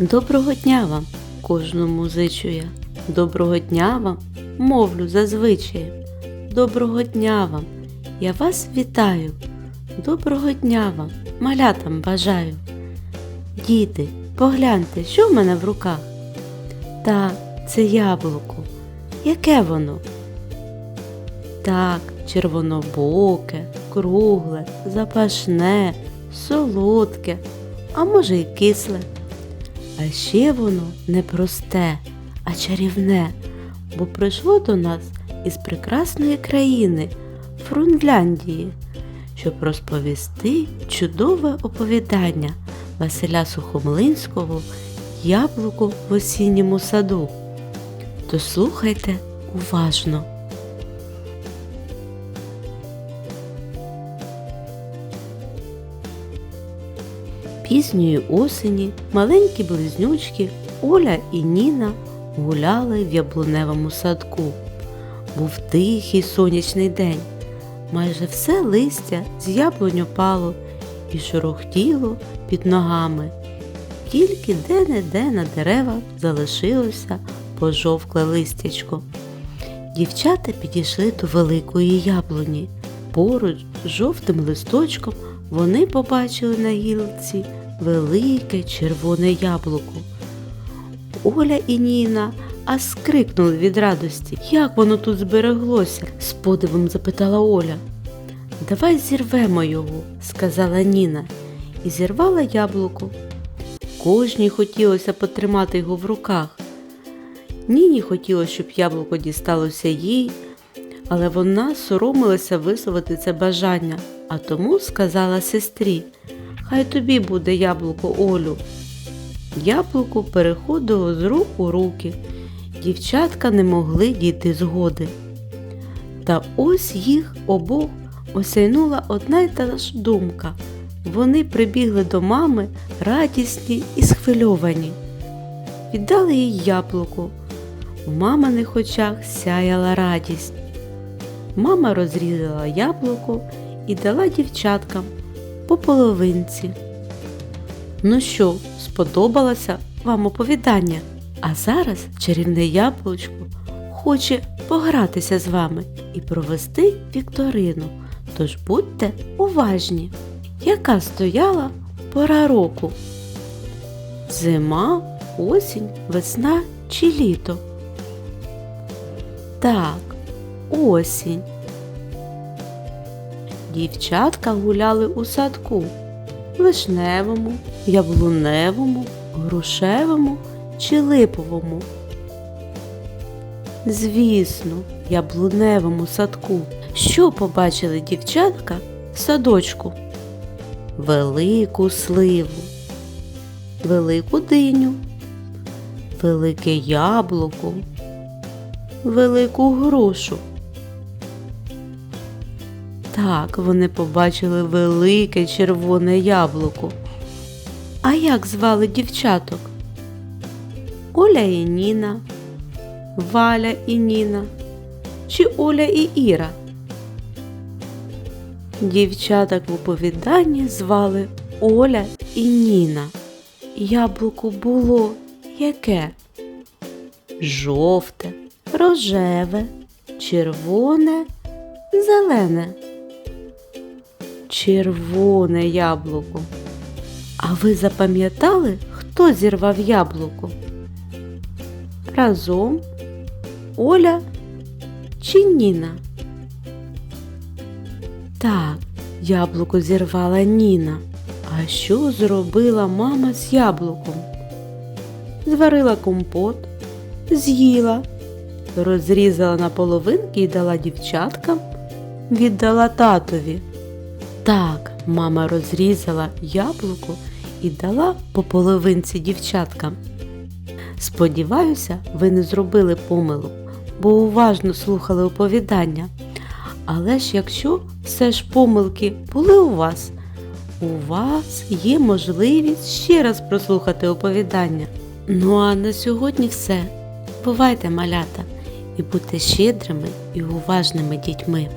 Доброго дня вам, кожному зичу я. Доброго дня вам, мовлю зазвичай. Доброго дня вам, я вас вітаю. Доброго дня вам, малятам бажаю. Діти, погляньте, що в мене в руках? Так, це яблуко. Яке воно? Так, червонобоке, кругле, запашне, солодке, а може й кисле. А ще воно не просте, а чарівне, бо прийшло до нас із прекрасної країни Фрунляндії, щоб розповісти чудове оповідання Василя Сухомлинського Яблуко в осінньому саду. То слухайте уважно. Пізньої осені маленькі близнючки Оля і Ніна гуляли в яблуневому садку. Був тихий сонячний день. Майже все листя з яблунь опало і шорохтіло під ногами. Тільки де-не-де на деревах залишилося пожовкле листячко. Дівчата підійшли до великої яблуні. Поруч з жовтим листочком вони побачили на гілці велике червоне яблуко. Оля і Ніна аж скрикнули від радості. Як воно тут збереглося? з подивом запитала Оля. Давай зірвемо його, сказала Ніна, і зірвала яблуко. Кожній хотілося потримати його в руках. Ніні хотілося, щоб яблуко дісталося їй, але вона соромилася висловити це бажання, а тому сказала сестрі Хай тобі буде яблуко Олю. Яблуко переходило з рук у руки. Дівчатка не могли дійти згоди. Та ось їх обох осяйнула одна й та ж думка. Вони прибігли до мами радісні і схвильовані. Віддали їй яблуко. В маминих очах сяяла радість. Мама розрізала яблуко і дала дівчаткам по половинці. Ну що, сподобалося вам оповідання? А зараз чарівне яблучко хоче погратися з вами і провести вікторину. Тож будьте уважні, яка стояла пора року. Зима, осінь, весна чи літо? Так, осінь. Дівчатка гуляли у садку вишневому, яблуневому, грушевому чи липовому. Звісно, яблуневому садку. Що побачили дівчатка в садочку? Велику сливу, велику диню, велике яблуко, велику грушу. Так, вони побачили велике червоне яблуко. А як звали дівчаток? Оля і Ніна, Валя і Ніна чи Оля і Іра? Дівчаток в оповіданні звали Оля і Ніна. Яблуко було яке? Жовте, рожеве, червоне, зелене. Червоне яблуко. А ви запам'ятали, хто зірвав яблуко? Разом Оля чи Ніна? Так, яблуко зірвала Ніна. А що зробила мама з яблуком? Зварила компот, з'їла, розрізала на половинки і дала дівчаткам, віддала татові. Так, мама розрізала яблуко і дала по половинці дівчаткам. Сподіваюся, ви не зробили помилок, бо уважно слухали оповідання. Але ж якщо все ж помилки були у вас, у вас є можливість ще раз прослухати оповідання. Ну а на сьогодні все. Бувайте малята і будьте щедрими і уважними дітьми.